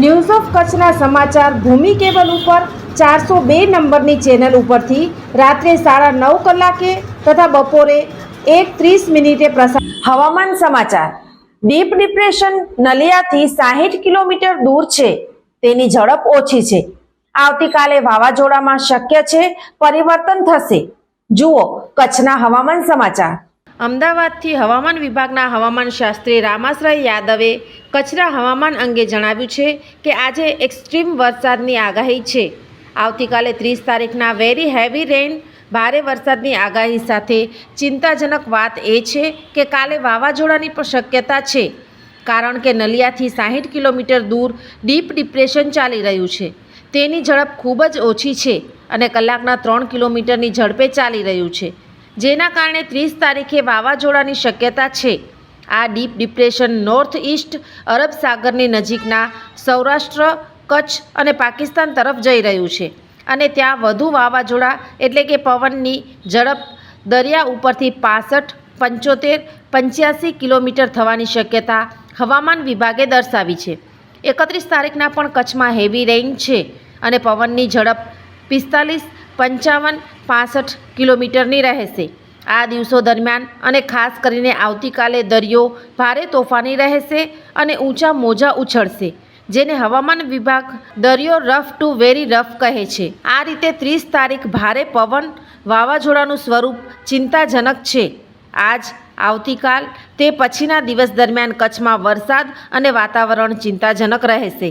news of કચ્છના સમાચાર ભૂમિ cable ઉપર ચારસો બે નંબરની ચેનલ ઉપરથી રાત્રે સાડા નવ કલાકે તથા બપોરે એક ત્રીસ મિનિટે પ્રસાર હવામાન સમાચાર. ડીપ ડિપ્રેશન નલિયાથી સાહીઠ કિલોમીટર દૂર છે. તેની ઝડપ ઓછી છે. આવતીકાલે વાવાઝોડામાં શક્ય છે પરિવર્તન થશે. જુઓ કચ્છના હવામાન સમાચાર. અમદાવાદથી હવામાન વિભાગના હવામાન શાસ્ત્રી રામાશ્રય યાદવે કચ્છના હવામાન અંગે જણાવ્યું છે કે આજે એક્સ્ટ્રીમ વરસાદની આગાહી છે. આવતીકાલે ત્રીસ તારીખના વેરી હેવી રેન ભારે વરસાદની આગાહી સાથે ચિંતાજનક વાત એ છે કે કાલે વાવાઝોડાની પણ શક્યતા છે. કારણ કે નલિયાથી સાહીઠ કિલોમીટર દૂર ડીપ ડિપ્રેશન ચાલી રહ્યું છે. તેની ઝડપ ખૂબ જ ઓછી છે અને કલાકના ત્રણ કિલોમીટરની ઝડપે ચાલી રહ્યું છે. જેના કારણે ત્રીસ તારીખે વાવાઝોડાની શક્યતા છે. આ ડીપ ડિપ્રેશન નોર્થ ઇસ્ટ અરબ સાગરની નજીકના સૌરાષ્ટ્ર, કચ્છ અને પાકિસ્તાન તરફ જઈ રહ્યું છે અને ત્યાં વધુ વાવાઝોડા એટલે કે પવનની ઝડપ દરિયા ઉપરથી પાસઠ, પંચોતેર, પંચ્યાસી કિલોમીટર થવાની શક્યતા હવામાન વિભાગે દર્શાવી છે. એકત્રીસ તારીખના પણ કચ્છમાં હેવી રેઇન છે અને પવનની ઝડપ પિસ્તાલીસ, પંચાવન પાસઠ કિલોમીટરની રહેશે. આ દિવસો દરમિયાન અને ખાસ કરીને આવતીકાલે દરિયો ભારે તોફાની રહેશે અને ઊંચા મોજા ઉછળશે, જેને હવામાન વિભાગ દરિયો રફ ટુ વેરી રફ કહે છે. આ રીતે ત્રીસ તારીખ ભારે પવન વાવાઝોડાનું સ્વરૂપ ચિંતાજનક છે. આજ, આવતીકાલ તે પછીના દિવસ દરમિયાન કચ્છમાં વરસાદ અને વાતાવરણ ચિંતાજનક રહેશે.